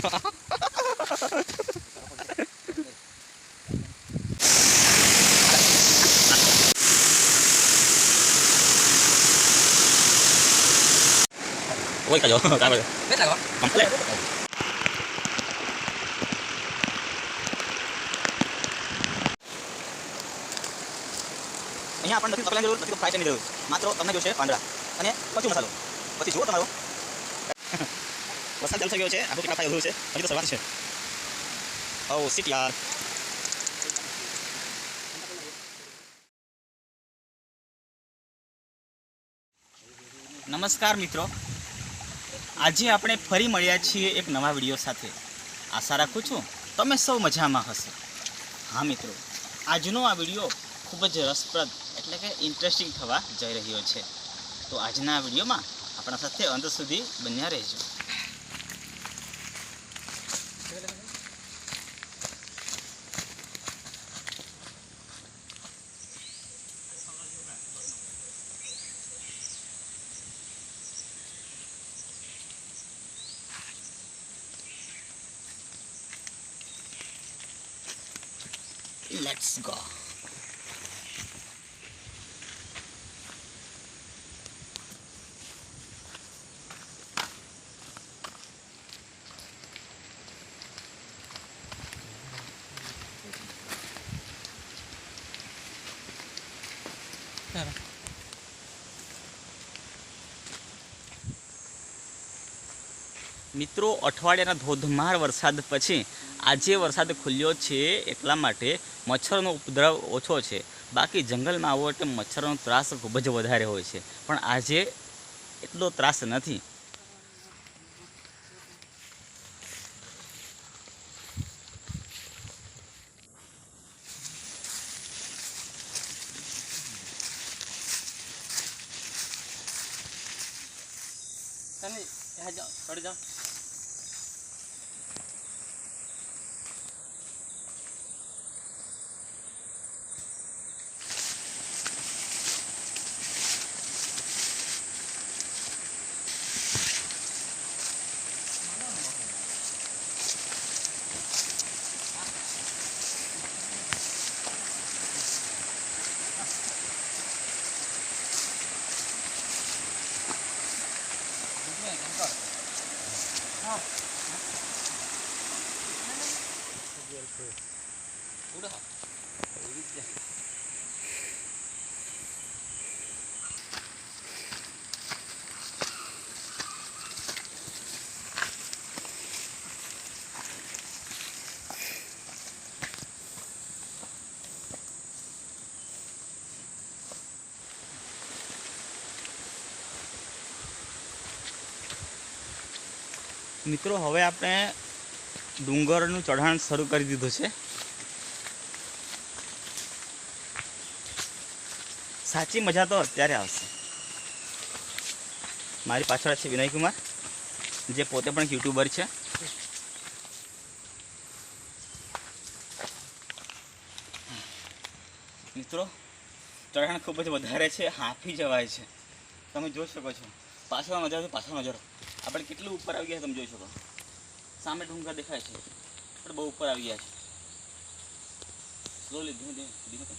Ôi, cà vô, cà vô. Biết là có. Mắm lẹ. અહીંયા આપણને નથી તકલાની જરૂર નથી તો ફ્રાય તેની જરૂર માત્ર તમને જોશે પાંદડા અને કચું મસાલો પછી જુઓ તમારો વરસાદ ચાલુ થઈ ગયો છે. આપણું કેટલા ફાય છે. હજી તો શરૂઆત છે. ઓ સીટ યાર નમસ્કાર મિત્રો. આજે આપણે ફરી મળ્યા છીએ એક નવા વીડિયો સાથે. આશા રાખું છું તમે સૌ મજામાં હશો. હા મિત્રો, આજનો આ વીડિયો ખૂબ જ રસપ્રદ એટલે કે ઇન્ટરેસ્ટિંગ થવા જઈ રહ્યો છે. તો આજના વિડીયોમાં આપણા સાથે અંત સુધી બન્યા રહેજો. લેટ્સ ગો મિત્રો અઠવાડિયાના ધોધમાર વરસાદ પછી આજે વરસાદ ખુલ્યો છે એટલા માટે મચ્છરનો ઉપદ્રવ ઓછો છે. બાકી જંગલમાં આવો એટલે મચ્છરનો ત્રાસ ખૂબ જ વધારે હોય છે. પણ આજે એટલો ત્રાસ નથી તમે ત્યાં જાઓ થોડી જાઓ ઉડો મિત્રો, હવે આપણે ડુંગરનું ચઢાણ શરૂ કરી દીધું છે. સાચી મજા તો અત્યારે આવશે. મારી પાછળ છે વિનયકુમાર જે પોતે પણ યુટ્યુબર છે. મિત્રો, ચઢાણ ખૂબ જ વધારે છે, હાંફી જવાય છે. તમે જોઈ શકો છો. પાછળ નજર પાછળ નજર. આપણે કેટલું ઉપર આવી ગયા તમે જોઈ શકો. સામે ઢુંગા દેખાય છે. આપણે બહુ ઉપર આવી ગયા છે. સ્લોલી ધીમે ધીમે ધીમે બસ.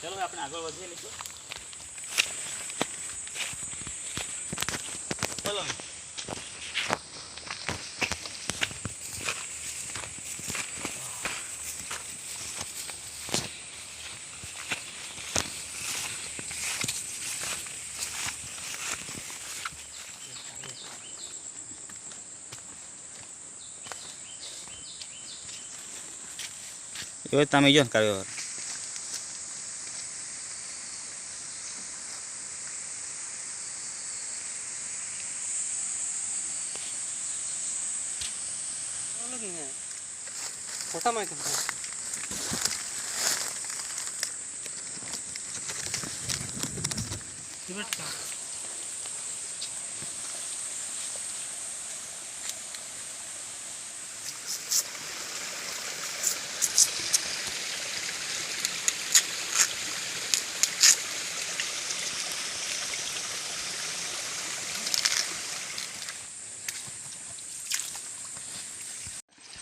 ચલો આપણે આગળ વધીએ, મિત્રો. También yo encargo ahora. ¿Qué pasa? ¿Qué?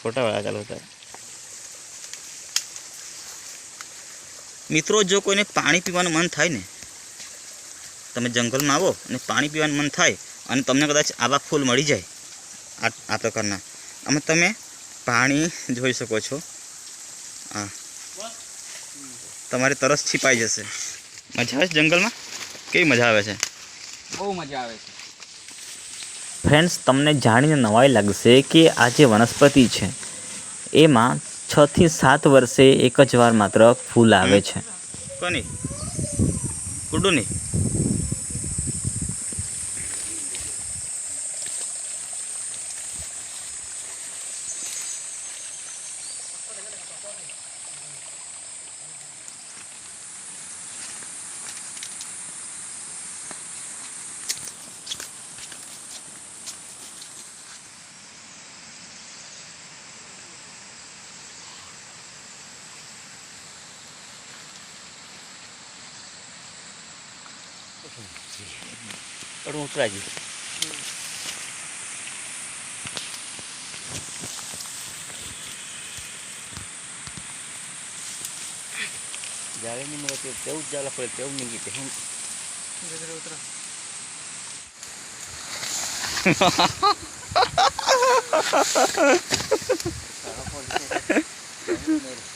વાળા ચાલુ હતા. મિત્રો જો કોઈને પાણી પીવાનું મન થાય ને તમે જંગલમાં આવો અને પાણી પીવાનું મન થાય અને તમને કદાચ આવા ફૂલ મળી જાય આ આ પ્રકારના આમાં તમે પાણી જોઈ શકો છો. હા તમારી તરસ છીપાઈ જશે. મજા આવે છે જંગલમાં? કેવી મજા આવે છે? બહુ મજા આવે છે. ફ્રેન્ડ્સ તમને જાણીને નવાઈ લાગશે કે આ જે વનસ્પતિ છે એમાં છથી સાત વર્ષે એક જ વાર માત્ર ફૂલ આવે છે. કોની? ગુડ્ડુની થોડું ઉતરાજી જ્યારે નહીં મળે તેવું જ જાલા પડે તેવું નહીં ગીતે હું અરે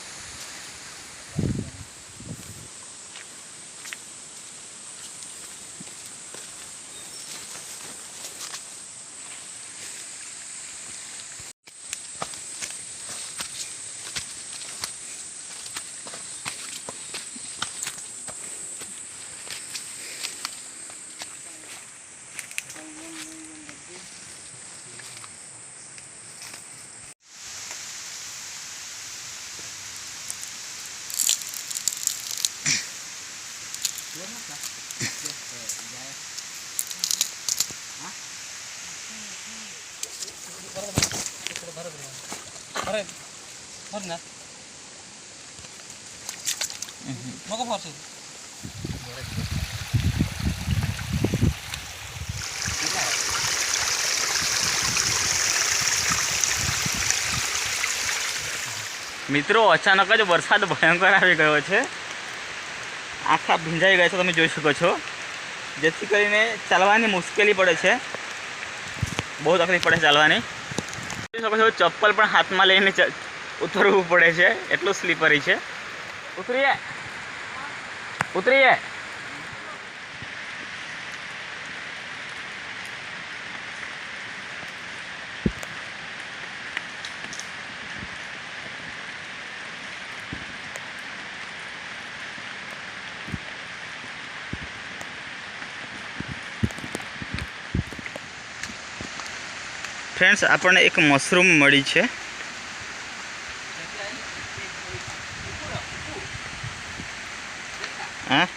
મિત્રો અચાનક જ વરસાદ ભયંકર આવી ગયો છે. આખા ભીંજાઈ ગયા છે, તમે જોઈ શકો છો. જેથી કરીને ચાલવાની મુશ્કેલી પડે છે. બહુ તકલીફ પડે ચાલવાની. જોઈ શકો છો, ચપ્પલ પણ હાથમાં લઈને ઉતરવું પડે છે. એટલું સ્લીપરી છે. ઉતરીએ. ઉતરીએ. ફ્રેન્ડ્સ આપણને એક મશરૂમ મળી છે. હા?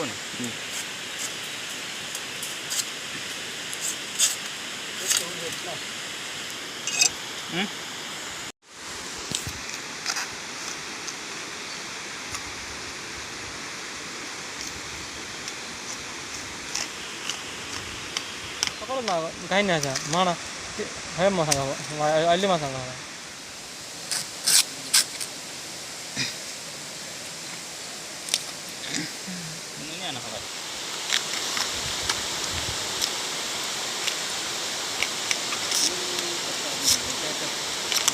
આવો ને હમ? સકળ ના ગાઈ ના છે માણા હે મસાંગા અલ્લી મસાંગા નહીં આના હવે.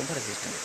Inter system